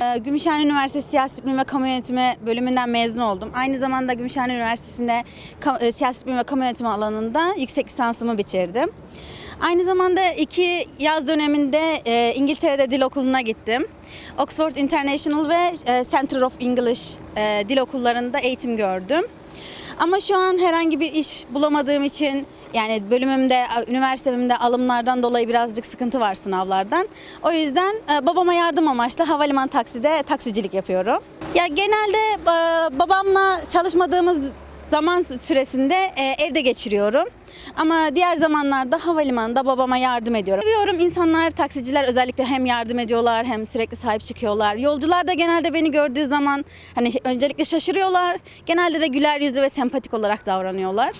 e, Gümüşhane Üniversitesi Siyaset Bilimi ve Kamu Yönetimi bölümünden mezun oldum. Aynı zamanda Gümüşhane Üniversitesi'nde e, Siyaset Bilimi ve Kamu Yönetimi alanında yüksek lisansımı bitirdim. Aynı zamanda iki yaz döneminde e, İngiltere'de dil okuluna gittim. Oxford International ve e, Center of English dil okullarında eğitim gördüm. Ama şu an herhangi bir iş bulamadığım için yani bölümümde, üniversitemde alımlardan dolayı birazcık sıkıntı var sınavlardan. O yüzden e, babama yardım amaçlı havaliman takside taksicilik yapıyorum. Ya genelde e, babamla çalışmadığımız zaman süresinde e, evde geçiriyorum. Ama diğer zamanlarda havalimanında babama yardım ediyorum. Seviyorum insanlar, taksiciler özellikle hem yardım ediyorlar hem sürekli sahip çıkıyorlar. Yolcular da genelde beni gördüğü zaman hani öncelikle şaşırıyorlar. Genelde de güler yüzlü ve sempatik olarak davranıyorlar.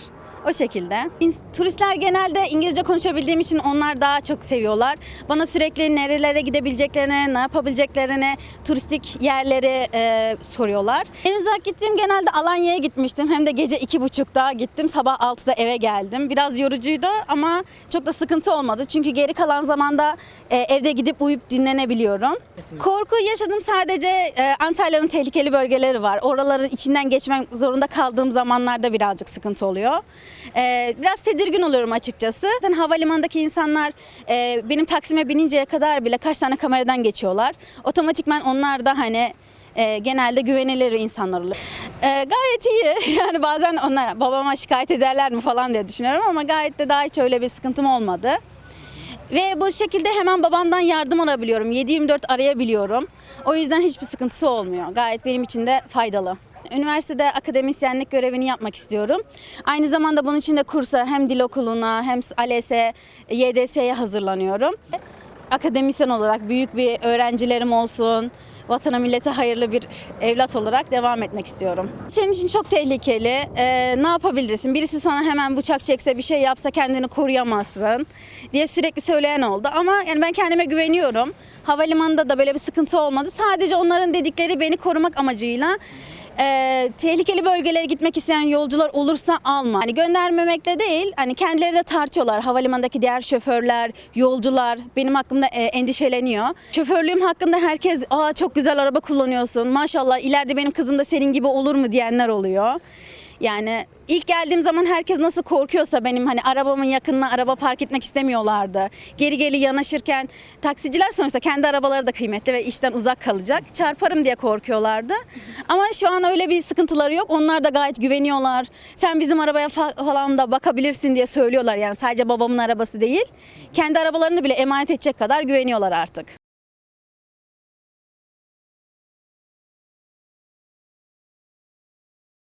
O şekilde. Turistler genelde İngilizce konuşabildiğim için onlar daha çok seviyorlar. Bana sürekli nerelere gidebileceklerini, ne yapabileceklerini, turistik yerleri e, soruyorlar. En uzak gittiğim genelde Alanya'ya gitmiştim. Hem de gece iki buçukta gittim. Sabah 6'da eve geldim. Biraz yorucuydu ama çok da sıkıntı olmadı. Çünkü geri kalan zamanda e, evde gidip uyuyup dinlenebiliyorum. Korku yaşadım sadece e, Antalya'nın tehlikeli bölgeleri var. Oraların içinden geçmek zorunda kaldığım zamanlarda birazcık sıkıntı oluyor. E, biraz tedirgin oluyorum açıkçası. Zaten havalimanındaki insanlar e, benim Taksim'e bininceye kadar bile kaç tane kameradan geçiyorlar. Otomatikman onlar da hani e, genelde güvenilir insanlar oluyor. E, gayet iyi. Yani bazen onlar babama şikayet ederler mi falan diye düşünüyorum ama gayet de daha hiç öyle bir sıkıntım olmadı. Ve bu şekilde hemen babamdan yardım alabiliyorum. 7-24 arayabiliyorum. O yüzden hiçbir sıkıntısı olmuyor. Gayet benim için de faydalı. Üniversitede akademisyenlik görevini yapmak istiyorum. Aynı zamanda bunun için de kursa hem dil okuluna hem ALES'e, YDS'ye hazırlanıyorum. Akademisyen olarak büyük bir öğrencilerim olsun, vatana millete hayırlı bir evlat olarak devam etmek istiyorum. Senin için çok tehlikeli. Ee, ne yapabilirsin? Birisi sana hemen bıçak çekse bir şey yapsa kendini koruyamazsın diye sürekli söyleyen oldu. Ama yani ben kendime güveniyorum. Havalimanında da böyle bir sıkıntı olmadı. Sadece onların dedikleri beni korumak amacıyla e, tehlikeli bölgelere gitmek isteyen yolcular olursa alma. Hani göndermemekle değil, hani kendileri de tartıyorlar. Havalimanındaki diğer şoförler, yolcular benim hakkımda e, endişeleniyor. Şoförlüğüm hakkında herkes, aa çok güzel araba kullanıyorsun, maşallah ileride benim kızım da senin gibi olur mu diyenler oluyor. Yani ilk geldiğim zaman herkes nasıl korkuyorsa benim hani arabamın yakınına araba park etmek istemiyorlardı. Geri geri yanaşırken taksiciler sonuçta kendi arabaları da kıymetli ve işten uzak kalacak. Çarparım diye korkuyorlardı. Ama şu an öyle bir sıkıntıları yok. Onlar da gayet güveniyorlar. Sen bizim arabaya fa- falan da bakabilirsin diye söylüyorlar. Yani sadece babamın arabası değil. Kendi arabalarını bile emanet edecek kadar güveniyorlar artık.